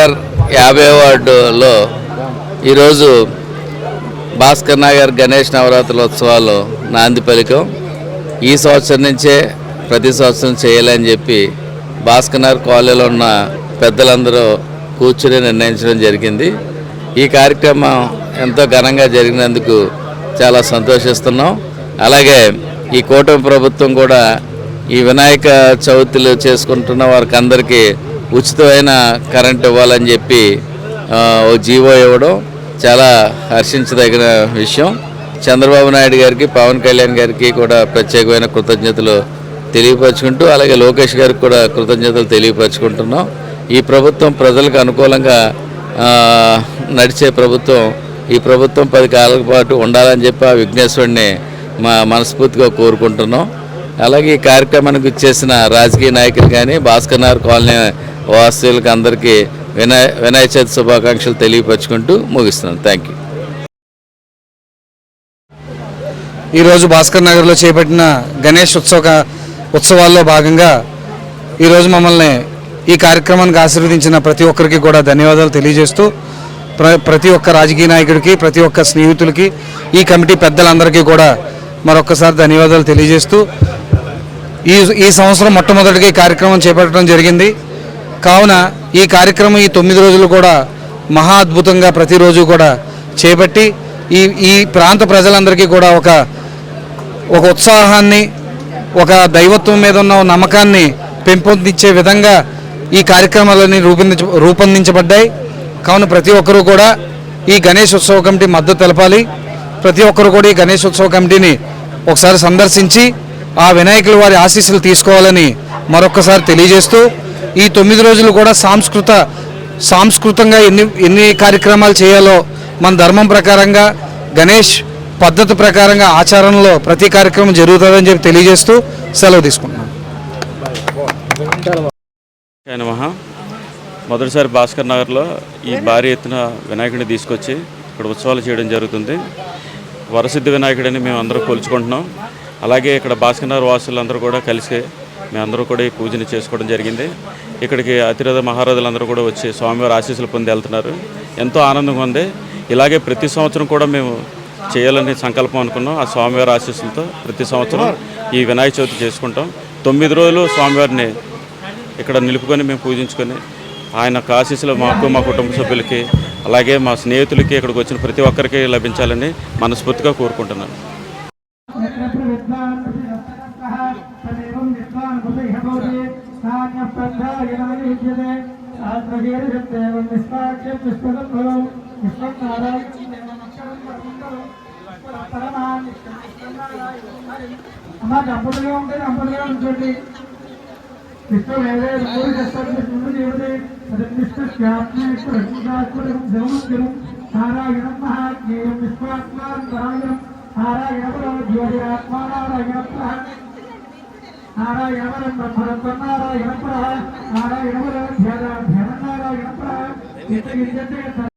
నగర్ యాభై వార్డులో ఈరోజు భాస్కర్ నగర్ గణేష్ నవరాత్రుల ఉత్సవాలు నాంది పలికం. ఈ సంవత్సరం నుంచే ప్రతి సంవత్సరం చేయాలని చెప్పి భాస్కర్ నగర్ కాలనీలో ఉన్న పెద్దలందరూ కూర్చుని నిర్ణయించడం జరిగింది. ఈ కార్యక్రమం ఎంతో ఘనంగా జరిగినందుకు చాలా సంతోషిస్తున్నాం. అలాగే ఈ కూటమి ప్రభుత్వం కూడా ఈ వినాయక చవితులు చేసుకుంటున్న వారికి అందరికీ ఉచితమైన కరెంట్ ఇవ్వాలని చెప్పి ఓ జీవో ఇవ్వడం చాలా హర్షించదగిన విషయం. చంద్రబాబు నాయుడు గారికి పవన్ కళ్యాణ్ గారికి కూడా ప్రత్యేకమైన కృతజ్ఞతలు తెలియపరచుకుంటూ అలాగే లోకేష్ గారికి కూడా కృతజ్ఞతలు తెలియపరచుకుంటున్నాం. ఈ ప్రభుత్వం ప్రజలకు అనుకూలంగా నడిచే ప్రభుత్వం ఈ ప్రభుత్వం పది కాలాల పాటు ఉండాలని చెప్పి ఆ విఘ్నేశ్వరుడిని మా మనస్ఫూర్తిగా కోరుకుంటున్నాం. అలాగే ఈ కార్యక్రమానికి ఇచ్చేసిన రాజకీయ నాయకులు కానీ భాస్కర్ నగర్ కాలనీ వాసులకు అందరికీ వినాయ వినాయక చవితి శుభాకాంక్షలు తెలియపరచుకుంటూ ముగిస్తున్నాను. థ్యాంక్ యూ ఈరోజు భాస్కర్ నగర్లో చేపట్టిన గణేష్ ఉత్సవ ఉత్సవాల్లో భాగంగా ఈరోజు మమ్మల్ని ఈ కార్యక్రమానికి ఆశీర్వదించిన ప్రతి ఒక్కరికి కూడా ధన్యవాదాలు తెలియజేస్తూ ప్ర ప్రతి ఒక్క రాజకీయ నాయకుడికి ప్రతి ఒక్క స్నేహితులకి ఈ కమిటీ పెద్దలందరికీ కూడా మరొకసారి ధన్యవాదాలు తెలియజేస్తూ ఈ ఈ సంవత్సరం మొట్టమొదటిగా ఈ కార్యక్రమం చేపట్టడం జరిగింది. కావున ఈ కార్యక్రమం ఈ తొమ్మిది రోజులు కూడా మహా అద్భుతంగా ప్రతిరోజు కూడా చేపట్టి ఈ ఈ ప్రాంత ప్రజలందరికీ కూడా ఒక ఒక ఉత్సాహాన్ని ఒక దైవత్వం మీద ఉన్న నమ్మకాన్ని పెంపొందించే విధంగా ఈ కార్యక్రమాలన్నీ రూపొందించ రూపొందించబడ్డాయి. కావున ప్రతి ఒక్కరూ కూడా ఈ గణేష్ ఉత్సవ కమిటీ మద్దతు తెలపాలి. ప్రతి ఒక్కరు కూడా ఈ గణేష్ ఉత్సవ కమిటీని ఒకసారి సందర్శించి ఆ వినాయకులు వారి ఆశీస్సులు తీసుకోవాలని మరొక్కసారి తెలియజేస్తూ ఈ తొమ్మిది రోజులు కూడా సాంస్కృత సాంస్కృతంగా ఎన్ని ఎన్ని కార్యక్రమాలు చేయాలో మన ధర్మం ప్రకారంగా గణేష్ పద్ధతి ప్రకారంగా ఆచరణలో ప్రతి కార్యక్రమం జరుగుతుందని చెప్పి తెలియజేస్తూ సెలవు తీసుకుంటున్నాను మొదటిసారి భాస్కర్ నగర్లో ఈ భారీ ఎత్తున వినాయకుడిని తీసుకొచ్చి ఇక్కడ ఉత్సవాలు చేయడం జరుగుతుంది. వరసిద్ధి వినాయకుడిని మేము అందరూ కొలుచుకుంటున్నాం. అలాగే ఇక్కడ భాస్కర్ నగర్ వాసులందరూ కూడా కలిసి మేమందరూ కూడా ఈ పూజని చేసుకోవడం జరిగింది. ఇక్కడికి అతిరథ మహారాజులందరూ కూడా వచ్చి స్వామివారి ఆశీస్సులు పొంది వెళ్తున్నారు. ఎంతో ఆనందంగా ఉంది. ఇలాగే ప్రతి సంవత్సరం కూడా మేము చేయాలని సంకల్పం అనుకున్నాం. ఆ స్వామివారి ఆశీస్సులతో ప్రతి సంవత్సరం ఈ వినాయక చవితి చేసుకుంటాం. తొమ్మిది రోజులు స్వామివారిని ఇక్కడ నిలుపుకొని మేము పూజించుకొని ఆయన యొక్క ఆశీస్సులు మాకు మా కుటుంబ సభ్యులకి అలాగే మా స్నేహితులకి ఇక్కడికి వచ్చిన ప్రతి ఒక్కరికి లభించాలని మనస్ఫూర్తిగా కోరుకుంటున్నాను. సంస్కృతోది నాణ్యప్రంధాయుజ్యతే ఆత్మగీరశక్తేవం నిష్పాక్ష్యం విశ్వదం భవం నారాయణ நாராயணவரம் பிரம்மரம் தொன்னாராயணப்புற நாராயணவரம் ஜெகநாராயணப்புற இத்தகைய